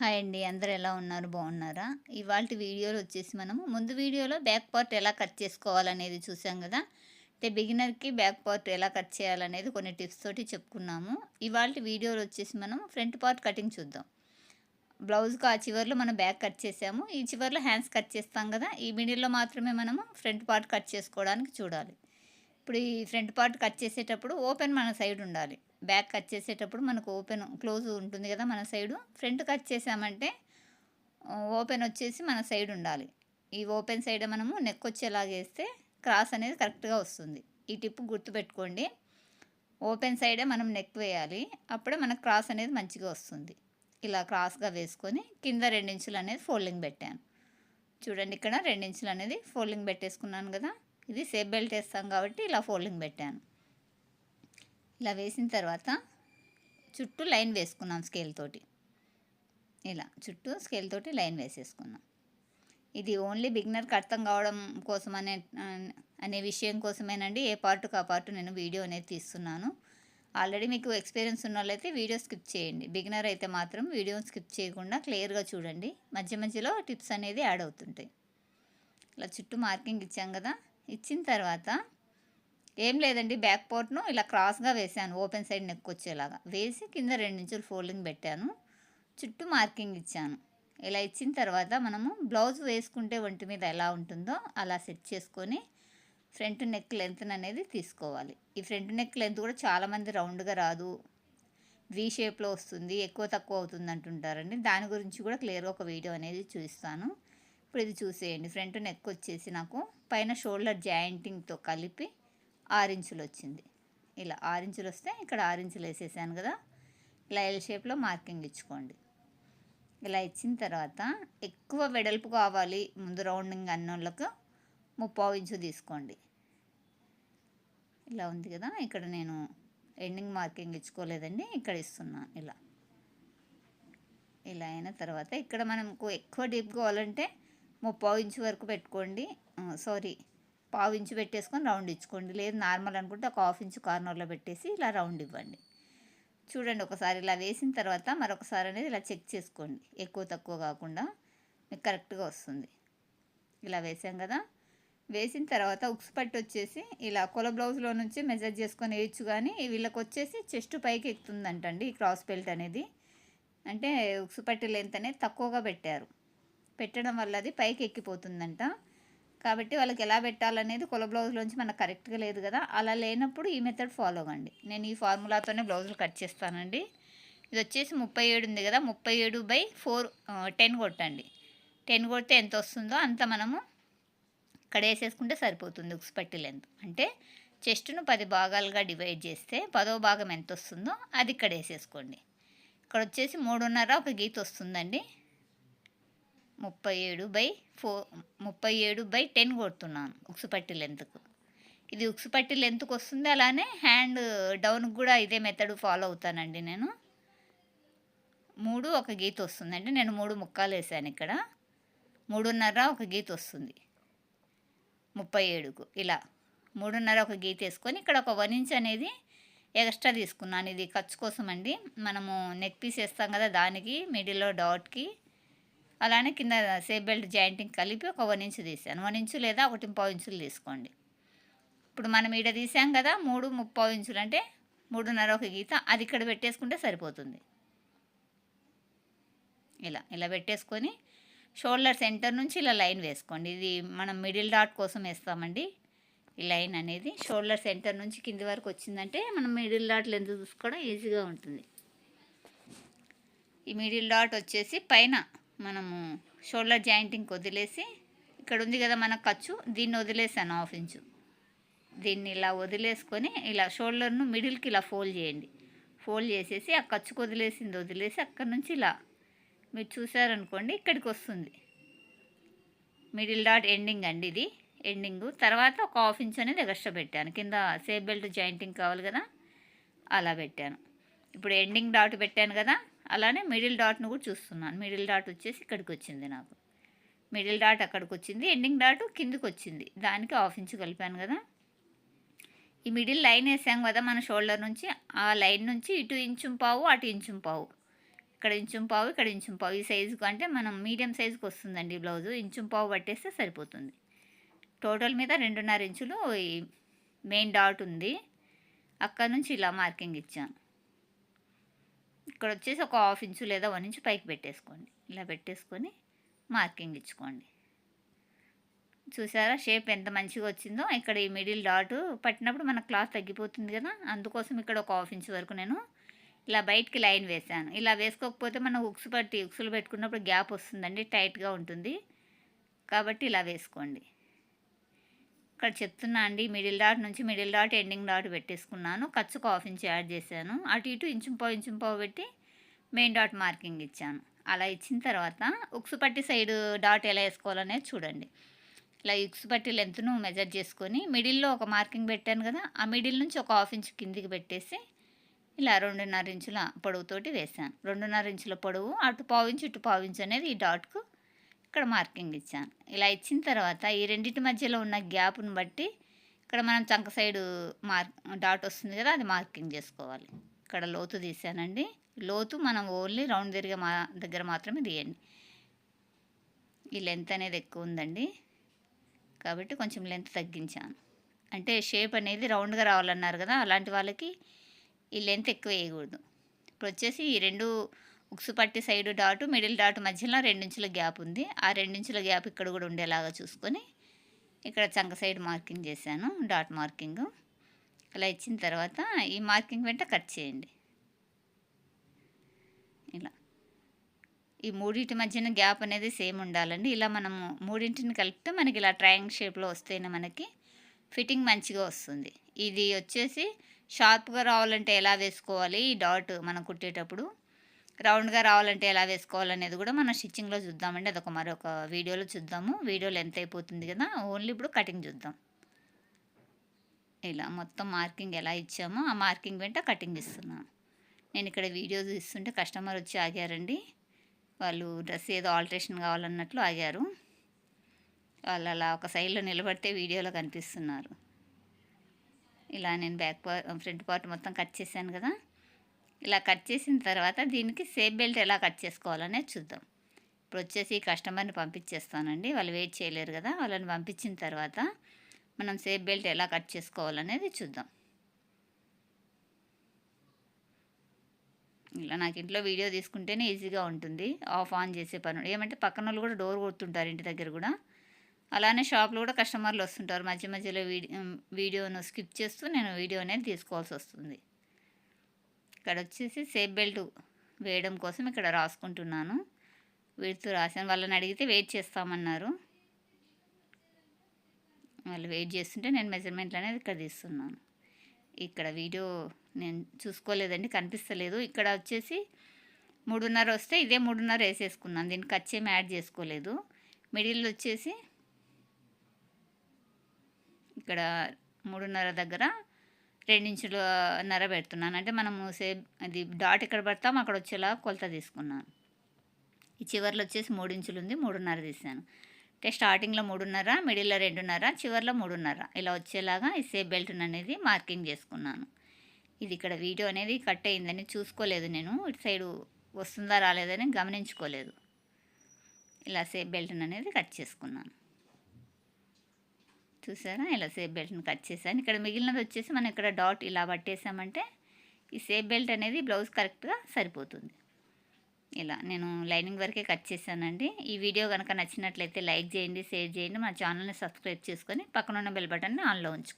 Hi అండి. అందరు ఎలా ఉన్నారు? బాగున్నారా? ఇవాళ వీడియోలో వచ్చేసి మనము ముందు వీడియోలో బ్యాక్ పార్ట్ ఎలా కట్ చేసుకోవాలనేది చూసాం కదా? అంటే బిగినర్కి బ్యాక్ పార్ట్ ఎలా కట్ చేయాలనేది కొన్ని టిప్స్ తోటి చెప్పుకున్నాము. ఇవాళ వీడియోలో వచ్చేసి మనం ఫ్రంట్ పార్ట్ కటింగ్ చూద్దాం. బ్లౌజ్కి ఆ చివరిలో మనం బ్యాక్ కట్ చేసాము. ఈ చివరిలో హ్యాండ్స్ కట్ చేస్తాం కదా? ఈ మిడిల్లో మాత్రమే మనము ఫ్రంట్ పార్ట్ కట్ చేసుకోవడానికి చూడాలి. ఇప్పుడు ఈ ఫ్రంట్ పార్ట్ కట్ చేసేటప్పుడు ఓపెన్ మన సైడ్ ఉండాలి. బ్యాక్ కట్ చేసేటప్పుడు మనకు ఓపెన్ క్లోజ్ ఉంటుంది కదా మన సైడు. ఫ్రంట్ కట్ చేసామంటే ఓపెన్ వచ్చేసి మన సైడ్ ఉండాలి. ఈ ఓపెన్ సైడ్ మనము నెక్ వచ్చేలాగా వేస్తే క్రాస్ అనేది కరెక్ట్గా వస్తుంది. ఈ టిప్ గుర్తుపెట్టుకోండి. ఓపెన్ సైడే మనం నెక్ వేయాలి. అప్పుడే మనకు క్రాస్ అనేది మంచిగా వస్తుంది. ఇలా క్రాస్గా వేసుకొని కింద రెండించులు అనేది ఫోల్డింగ్ పెట్టాను. చూడండి ఇక్కడ రెండించులు అనేది ఫోల్డింగ్ పెట్టేసుకున్నాను కదా. ఇది సేఫ్ బెల్ట్ వేస్తాం కాబట్టి ఇలా ఫోల్డింగ్ పెట్టాను. ఇలా వేసిన తర్వాత చుట్టూ లైన్ వేసుకున్నాం స్కేల్ తోటి. ఇలా చుట్టూ స్కేల్ తోటి లైన్ వేసేసుకున్నాం. ఇది ఓన్లీ బిగినర్కి అర్థం కావడం కోసం అనే అనే విషయం కోసమేనండి. ఏ పార్టుకు ఆ పార్ట్ నేను వీడియో అనేది తీస్తున్నాను. ఆల్రెడీ మీకు ఎక్స్పీరియన్స్ ఉన్న వాళ్ళైతే వీడియో స్కిప్ చేయండి. బిగినర్ అయితే మాత్రం వీడియో స్కిప్ చేయకుండా క్లియర్గా చూడండి. మధ్య మధ్యలో టిప్స్ అనేది యాడ్ అవుతుంటాయి. ఇలా చుట్టూ మార్కింగ్ ఇచ్చాం కదా. ఇచ్చిన తర్వాత ఏం లేదండి బ్యాక్ పోర్ట్ను ఇలా క్రాస్గా వేసాను ఓపెన్ సైడ్ నెక్ వచ్చేలాగా. వేసి కింద రెండు ఇంచులు ఫోల్డింగ్ పెట్టాను చుట్టూ మార్కింగ్ ఇచ్చాను. ఇలా ఇచ్చిన తర్వాత మనము బ్లౌజ్ వేసుకుంటే ఒంటి మీద ఎలా ఉంటుందో అలా సెట్ చేసుకొని ఫ్రంట్ నెక్ లెంత్ అనేది తీసుకోవాలి. ఈ ఫ్రంట్ నెక్ లెంత్ కూడా చాలామంది రౌండ్గా రాదు వీ షేప్లో వస్తుంది ఎక్కువ తక్కువ అవుతుంది అంటుంటారండి. దాని గురించి కూడా క్లియర్గా ఒక వీడియో అనేది చూస్తాను ఇప్పుడు ఇది చూసేయండి. ఫ్రంట్ నెక్ వచ్చేసి నాకు పైన షోల్డర్ జాయింటింగ్తో కలిపి ఆరించులు వచ్చింది. ఇలా ఆరించులు వస్తే ఇక్కడ ఆరించులు వేసేసాను కదా. ఇలా ఎల్ షేప్లో మార్కింగ్ ఇచ్చుకోండి. ఇలా ఇచ్చిన తర్వాత ఎక్కువ వెడల్పు కావాలి ముందు రౌండింగ్ అన్నోళ్ళకు ముప్పావు ఇంచు తీసుకోండి. ఇలా ఉంది కదా. ఇక్కడ నేను ఎండింగ్ మార్కింగ్ ఇచ్చుకోలేదండి. ఇక్కడ ఇస్తున్నాను ఇలా. ఇలా అయిన తర్వాత ఇక్కడ మనకు ఎక్కువ డీప్ కావాలంటే ముప్పావు ఇంచు వరకు పెట్టుకోండి. సారీ పావు ఇంచు పెట్టేసుకొని రౌండ్ ఇచ్చుకోండి. లేదు నార్మల్ అనుకుంటే ఒక హాఫ్ ఇంచు కార్నర్లో పెట్టేసి ఇలా రౌండ్ ఇవ్వండి. చూడండి ఒకసారి ఇలా వేసిన తర్వాత మరొకసారి అనేది ఇలా చెక్ చేసుకోండి. ఎక్కువ తక్కువ కాకుండా మీకు కరెక్ట్గా వస్తుంది. ఇలా వేసాం కదా. వేసిన తర్వాత ఉక్స్ పట్టి వచ్చేసి ఇలా కొల బ్లౌజ్లో నుంచి మెజర్ చేసుకొని వేయచ్చు కానీ వీళ్ళకి వచ్చేసి చెస్ట్ పైకి ఎక్కుతుందంటండి ఈ క్రాస్ బెల్ట్ అనేది. అంటే ఉక్స్ పట్టు లెంత్ అనేది తక్కువగా పెట్టారు. పెట్టడం వల్ల అది పైకి ఎక్కిపోతుందంట. కాబట్టి వాళ్ళకి ఎలా పెట్టాలనేది కుల బ్లౌజ్లోంచి మనకు కరెక్ట్గా లేదు కదా. అలా లేనప్పుడు ఈ మెథడ్ ఫాలో అవ్వండి. నేను ఈ ఫార్ములాతోనే బ్లౌజులు కట్ చేస్తానండి. ఇది వచ్చేసి ముప్పై ఏడు ఉంది కదా. ముప్పై ఏడు బై ఫోర్ టెన్ కొట్టండి. టెన్ కొడితే ఎంత వస్తుందో అంత మనము ఇక్కడ వేసేసుకుంటే సరిపోతుంది ఉక్స్పట్టి లెంత్. అంటే చెస్ట్ను పది భాగాలుగా డివైడ్ చేస్తే పదో భాగం ఎంత వస్తుందో అది ఇక్కడ వేసేసుకోండి. ఇక్కడ వచ్చేసి మూడున్నర ఒక గీత వస్తుందండి. ముప్పై ఏడు బై ఫోర్ ముప్పై ఏడు బై టెన్ కొడుతున్నాను ఉక్సుపట్టి లెంత్కు. ఇది ఉక్సుపట్టి లెంత్కి వస్తుంది అలానే హ్యాండ్ డౌన్కి కూడా ఇదే మెథడ్ ఫాలో అవుతానండి నేను. మూడు ఒక గీత వస్తుందండి నేను మూడు ముక్కాలు వేసాను ఇక్కడ. మూడున్నర ఒక గీత వస్తుంది. ముప్పై ఏడుకు ఇలా మూడున్నర ఒక గీత వేసుకొని ఇక్కడ ఒక వన్ ఇంచ్ అనేది ఎక్స్ట్రా తీసుకున్నాను. ఇది ఖర్చు కోసం అండి మనము నెక్ పీస్ వేస్తాం కదా దానికి మిడిల్లో డాట్కి. అలానే కింద సేఫ్ బెల్ట్ జాయింటింగ్ కలిపి ఒక వన్ ఇంచు తీసాను వన్ ఇంచు లేదా ఒకటి పావు ఇంచులు తీసుకోండి. ఇప్పుడు మనం ఈడ తీసాం కదా మూడు ముప్పావు ఇంచులు అంటే మూడున్నర ఒక గీత అది ఇక్కడ పెట్టేసుకుంటే సరిపోతుంది. ఇలా ఇలా పెట్టేసుకొని షోల్డర్ సెంటర్ నుంచి ఇలా లైన్ వేసుకోండి. ఇది మనం మిడిల్ డాట్ కోసం వేస్తామండి. ఈ లైన్ అనేది షోల్డర్ సెంటర్ నుంచి కింది వరకు వచ్చిందంటే మనం మిడిల్ డాట్ లెంత్ చూసుకోవడం ఈజీగా ఉంటుంది. ఈ మిడిల్ డాట్ వచ్చేసి పైన మనము షోల్డర్ జాయింటింగ్ వదిలేసి ఇక్కడ ఉంది కదా మన ఖర్చు దీన్ని వదిలేసాను హాఫ్ ఇంచు. దీన్ని ఇలా వదిలేసుకొని ఇలా షోల్డర్ను మిడిల్కి ఇలా ఫోల్డ్ చేయండి. ఫోల్డ్ చేసేసి ఆ ఖర్చుకు వదిలేసింది వదిలేసి అక్కడ నుంచి ఇలా. మీరు చూసారనుకోండి ఇక్కడికి వస్తుంది. మిడిల్ డాట్ ఎండింగ్ అండి ఇది. ఎండింగ్. తర్వాత ఒక హాఫ్ ఇంచ్ అనేది ఎక్స్ట్రా పెట్టాను. కింద సేఫ్ బెల్ట్ జాయింటింగ్ కావాలి కదా అలా పెట్టాను. ఇప్పుడు ఎండింగ్ డాట్ పెట్టాను కదా అలానే మిడిల్ డాట్ను కూడా చూస్తున్నాను. మిడిల్ డాట్ వచ్చేసి ఇక్కడికి వచ్చింది నాకు. మిడిల్ డాట్ అక్కడికి వచ్చింది. ఎండింగ్ డాట్ కిందికి వచ్చింది. దానికి హాఫ్ ఇంచ్ కలిపాను కదా. ఈ మిడిల్ లైన్ వేసాం కదా మన షోల్డర్ నుంచి. ఆ లైన్ నుంచి ఇటు ఇంచు పావు అటు ఇంచు పావు. ఇక్కడ ఇంచుం పావు ఇక్కడ ఇంచుం పావు. ఈ సైజుకు అంటే మనం మీడియం సైజుకి వస్తుందండి బ్లౌజు ఇంచుం పావు పట్టేస్తే సరిపోతుంది. టోటల్ మీద రెండున్నర ఇంచులు ఈ మెయిన్ డాట్ ఉంది. అక్కడ నుంచి ఇలా మార్కింగ్ ఇచ్చాను. ఇక్కడ వచ్చేసి ఒక హాఫ్ ఇంచు లేదా వన్ ఇంచు పైకి పెట్టేసుకోండి. ఇలా పెట్టేసుకొని మార్కింగ్ ఇచ్చుకోండి. చూసారా షేప్ ఎంత మంచిగా వచ్చిందో? ఇక్కడ ఈ మిడిల్ డాట్ పట్టినప్పుడు మన క్లాత్ తగ్గిపోతుంది కదా? అందుకోసం ఇక్కడ ఒక హాఫ్ ఇంచ్ వరకు నేను ఇలా బయటికి లైన్ వేసాను ఇలా వేసుకోకపోతే మనం ఉక్స్ పట్టి ఉక్సులు పెట్టుకున్నప్పుడు గ్యాప్ వస్తుందండి టైట్గా ఉంటుంది. కాబట్టి ఇలా వేసుకోండి. ఇక్కడ చెప్తున్నా అండి. మిడిల్ డాట్ నుంచి మిడిల్ డాట్ ఎండింగ్ డాట్ పెట్టేసుకున్నాను. ఖర్చుకు హాఫ్ ఇంచ్ యాడ్ చేశాను. అటు ఇటు ఇంచుంపో ఇంచుంపో పెట్టి మెయిన్ డాట్ మార్కింగ్ ఇచ్చాను. అలా ఇచ్చిన తర్వాత ఉక్సు పట్టి సైడ్ డాట్ ఎలా వేసుకోవాలనేది చూడండి. ఇలా ఉక్సు పట్టి లెంత్ను మెజర్ చేసుకొని మిడిల్లో ఒక మార్కింగ్ పెట్టాను కదా ఆ మిడిల్ నుంచి ఒక హాఫ్ ఇంచ్ కిందికి పెట్టేసి ఇలా రెండున్నర ఇంచుల పొడవుతోటి వేసాను రెండున్నర ఇంచుల పొడవు అటు పావు ఇంచు ఇటు పావు ఇంచు అనేది ఈ డాట్కు ఇక్కడ మార్కింగ్ ఇచ్చాను. ఇలా ఇచ్చిన తర్వాత ఈ రెండింటి మధ్యలో ఉన్న గ్యాప్ను బట్టి ఇక్కడ మనం చంక సైడు మార్క్ డాట్ వస్తుంది కదా అది మార్కింగ్ చేసుకోవాలి. ఇక్కడ లోతు తీసానండి. లోతు మనం ఓన్లీ రౌండ్ తిరిగే మా దగ్గర మాత్రమే తీయండి. ఈ లెంత్ అనేది ఎక్కువ ఉందండి. కాబట్టి కొంచెం లెంత్ తగ్గించాను. అంటే షేప్ అనేది రౌండ్గా రావాలన్నారు కదా అలాంటి వాళ్ళకి ఈ లెంత్ ఎక్కువ వేయకూడదు. ఇప్పుడు వచ్చేసి ఈ రెండు ఉక్సు పట్టి సైడ్ డాటు మిడిల్ డాట్ మధ్యలో రెండించుల గ్యాప్ ఉంది. ఆ రెండించుల గ్యాప్ ఇక్కడ కూడా ఉండేలాగా చూసుకొని ఇక్కడ చంక సైడ్ మార్కింగ్ చేశాను డాట్ మార్కింగ్. అలా ఇచ్చిన తర్వాత ఈ మార్కింగ్ వెంట కట్ చేయండి. ఇలా. ఈ మూడింటి మధ్యన గ్యాప్ అనేది సేమ్ ఉండాలండి. ఇలా మనము మూడింటిని కలిపితే మనకి ఇలా ట్రయాంగ్ షేప్లో వస్తేనే మనకి ఫిట్టింగ్ మంచిగా వస్తుంది. ఇది వచ్చేసి షార్ప్గా రావాలంటే ఎలా వేసుకోవాలి? ఈ డాట్ మనం కుట్టేటప్పుడు రౌండ్గా రావాలంటే ఎలా వేసుకోవాలనేది కూడా మనం స్టిచ్చింగ్లో చూద్దామండి. అదొక మరొక వీడియోలో చూద్దాము. వీడియోలో ఎంత అయిపోతుంది కదా ఓన్లీ ఇప్పుడు కటింగ్ చూద్దాం. ఇలా మొత్తం మార్కింగ్ ఎలా ఇచ్చామో ఆ మార్కింగ్ వెంట కటింగ్ ఇస్తున్నాను నేను ఇక్కడ వీడియో ఇస్తుంటే కస్టమర్ వచ్చి ఆగారండి. వాళ్ళు డ్రెస్ ఏదో ఆల్టరేషన్ కావాలన్నట్లు ఆగారు. వాళ్ళు అలా ఒక సైడ్లో నిలబడితే వీడియోలో కనిపిస్తున్నారు. ఇలా నేను బ్యాక్ పార్ట్ ఫ్రంట్ పార్ట్ మొత్తం కట్ చేశాను కదా. ఇలా కట్ చేసిన తర్వాత దీనికి సేఫ్ బెల్ట్ ఎలా కట్ చేసుకోవాలనేది చూద్దాం. ఇప్పుడు వచ్చేసి కస్టమర్ని పంపించేస్తానండి. వాళ్ళు వెయిట్ చేయలేరు కదా వాళ్ళని పంపించిన తర్వాత మనం సేఫ్ బెల్ట్ ఎలా కట్ చేసుకోవాలనేది చూద్దాం. ఇలా నాకు ఇంట్లో వీడియో తీసుకుంటేనే ఈజీగా ఉంటుంది. ఆఫ్ ఆన్ చేసే పని. ఏమంటే పక్కన వాళ్ళు కూడా డోర్ కొడుతుంటారు ఇంటి దగ్గర కూడా. అలానే షాప్లో కూడా కస్టమర్లు వస్తుంటారు. మధ్య మధ్యలో వీడియో వీడియోను స్కిప్ చేస్తూ నేను వీడియో అనేది తీసుకోవాల్సి వస్తుంది. ఇక్కడ వచ్చేసి సేఫ్ బెల్ట్ వేయడం కోసం ఇక్కడ రాసుకుంటున్నాను. వీడితో రాసాను వాళ్ళని అడిగితే వెయిట్ చేస్తామన్నారు. వాళ్ళు వెయిట్ చేస్తుంటే నేను మెజర్మెంట్లు అనేది ఇక్కడ తీస్తున్నాను. ఇక్కడ వీడియో నేను చూసుకోలేదండి కనిపిస్తలేదు. ఇక్కడ వచ్చేసి మూడున్నర వస్తే ఇదే మూడున్నర వేసేసుకున్నాను. దీనికి ఖర్చేమి యాడ్ చేసుకోలేదు. మిడిల్ వచ్చేసి ఇక్కడ మూడున్నర దగ్గర రెండించులన్నర పెడుతున్నాను. అంటే మనము సే అది డాట్ ఎక్కడ పెడతాం అక్కడ వచ్చేలా కొలత తీసుకున్నాను. ఈ చివరిలో వచ్చేసి మూడించులు ఉంది మూడున్నర తీసాను. అంటే స్టార్టింగ్లో మూడున్నర మిడిల్లో రెండున్నర చివరిలో మూడున్నర. ఇలా వచ్చేలాగా ఈ సేఫ్ బెల్ట్ అనేది మార్కింగ్ చేసుకున్నాను. ఇది ఇక్కడ వీడియో అనేది కట్ అయిందని చూసుకోలేదు నేను. ఇటు సైడు వస్తుందా రాలేదని గమనించుకోలేదు. ఇలా సేఫ్ బెల్ట్ అనేది కట్ చేసుకున్నాను. చూసారా? ఇలా సేఫ్ బెల్ట్ని కట్ చేశాను. ఇక్కడ మిగిలినది వచ్చేసి మనం ఇక్కడ డాట్ ఇలా పట్టేసామంటే ఈ సేఫ్ బెల్ట్ అనేది బ్లౌజ్ కరెక్ట్గా సరిపోతుంది. ఇలా నేను లైనింగ్ వరకే కట్ చేశానండి. ఈ వీడియో కనుక నచ్చినట్లయితే లైక్ చేయండి షేర్ చేయండి మా ఛానల్ని సబ్స్క్రైబ్ చేసుకొని పక్కన ఉన్న బెల్ బటన్ని ఆన్లో ఉంచుకోండి